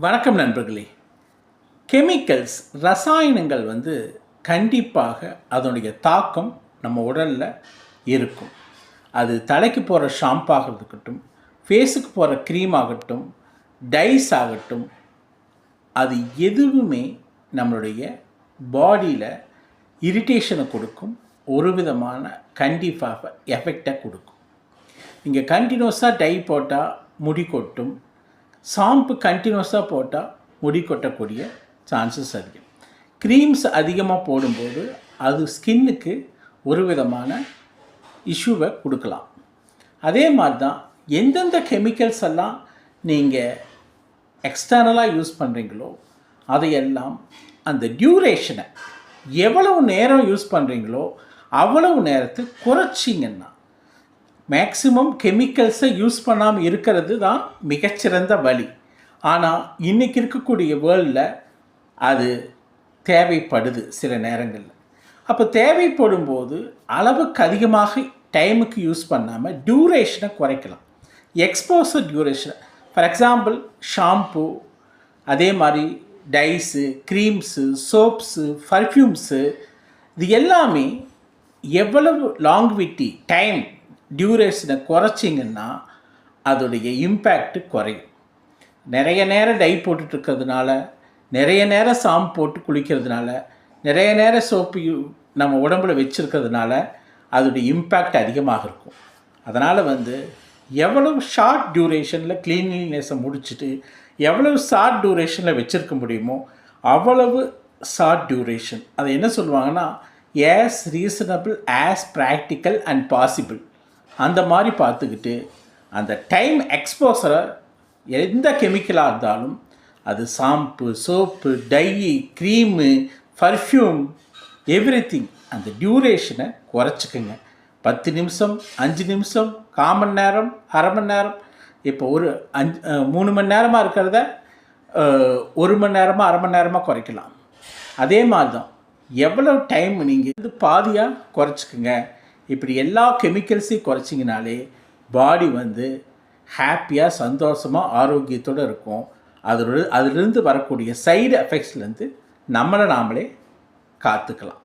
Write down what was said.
வணக்கம் நண்பர்களே. கெமிக்கல்ஸ் ரசாயனங்கள் வந்து கண்டிப்பாக அதனுடைய தாக்கம் நம்ம உடலில் இருக்கும். அது தலைக்கு போகிற ஷாம்பாக இருக்கட்டும் ஃபேஸுக்கு போகிற க்ரீம் ஆகட்டும் டைஸ் ஆகட்டும் அது எதுவுமே நம்மளுடைய பாடியில் இரிட்டேஷனை கொடுக்கும் ஒரு விதமான கண்டிப்பாக எஃபெக்டை கொடுக்கும். நீங்கள் கண்டினியூஸாக டை போட்டால் முடி கொட்டும் ஷாம்பு கண்டினியூஸாக போட்டால் முடி கொட்டக்கூடிய சான்சஸ் அதிகம். க்ரீம்ஸ் அதிகமாக போடும்போது அது ஸ்கின்னுக்கு ஒரு விதமான இஷ்யூவை கொடுக்கலாம். அதே மாதிரி தான் எந்தெந்த கெமிக்கல்ஸ் எல்லாம் நீங்கள் எக்ஸ்டர்னலாக யூஸ் பண்ணுறீங்களோ அதையெல்லாம் அந்த டியூரேஷனை எவ்வளவு நேரம் யூஸ் பண்ணுறீங்களோ அவ்வளவு நேரத்தை குறைச்சிங்கன்னா மேக்ஸிமம் கெமிக்கல்ஸை யூஸ் பண்ணாமல் இருக்கிறது தான் மிகச்சிறந்த வழி. ஆனால் இன்றைக்கி இருக்கக்கூடிய வேர்ல்டில் அது தேவைப்படுது சில நேரங்களில். அப்போ தேவைப்படும் போது அளவுக்கு அதிகமாக டைமுக்கு யூஸ் பண்ணாமல் டியூரேஷனை குறைக்கலாம். Exposure duration for example shampoo அதே மாதிரி டைஸு க்ரீம்ஸு சோப்ஸு பர்ஃப்யூம்ஸு இது எல்லாமே எவ்வளவு லாங்விட்டி டைம் டியூரேஷனை குறைச்சிங்கன்னா அதோடைய இம்பேக்ட் குறையும். நிறைய நேரம் டை போட்டுட்ருக்கிறதுனால நிறைய நேரம் சாம் போட்டு குளிக்கிறதுனால நிறைய நேரம் சோப்பு நம்ம உடம்புல வச்சுருக்கிறதுனால அதோடைய இம்பேக்ட் அதிகமாக இருக்கும். அதனால் வந்து எவ்வளவு ஷார்ட் டியூரேஷனில் க்ளீன்லினஸை முடிச்சுட்டு எவ்வளவு ஷார்ட் டியூரேஷனில் வச்சுருக்க முடியுமோ அவ்வளவு ஷார்ட் டியூரேஷன் அது என்ன சொல்லுவாங்கன்னா as reasonable as practical and possible அந்த மாதிரி பார்த்துக்கிட்டு அந்த டைம் எக்ஸ்போசரை எந்த கெமிக்கலாக இருந்தாலும் அது shampoo soap dye cream perfume every அந்த டியூரேஷனை குறைச்சிக்கங்க. பத்து நிமிஷம் அஞ்சு நிமிஷம் காமன் நேரம் அரை மணி நேரம் இப்போ ஒரு அஞ்சு மூணு மணி நேரமாக இருக்கிறத ஒரு மணி நேரமாக அரை மணி நேரமாக குறைக்கலாம். அதே மாதிரி தான் எவ்வளோ டைம் நீங்கள் இது பாதியாக குறைச்சிக்குங்க. இப்படி எல்லா கெமிக்கல்ஸையும் குறைச்சிங்கனாலே பாடி வந்து ஹாப்பியாக சந்தோஷமாக ஆரோக்கியத்தோடு இருக்கும். அதோட அதிலிருந்து வரக்கூடிய சைடு எஃபெக்ட்ஸ்லேருந்து நம்மளை நாமளே காத்துக்கலாம்.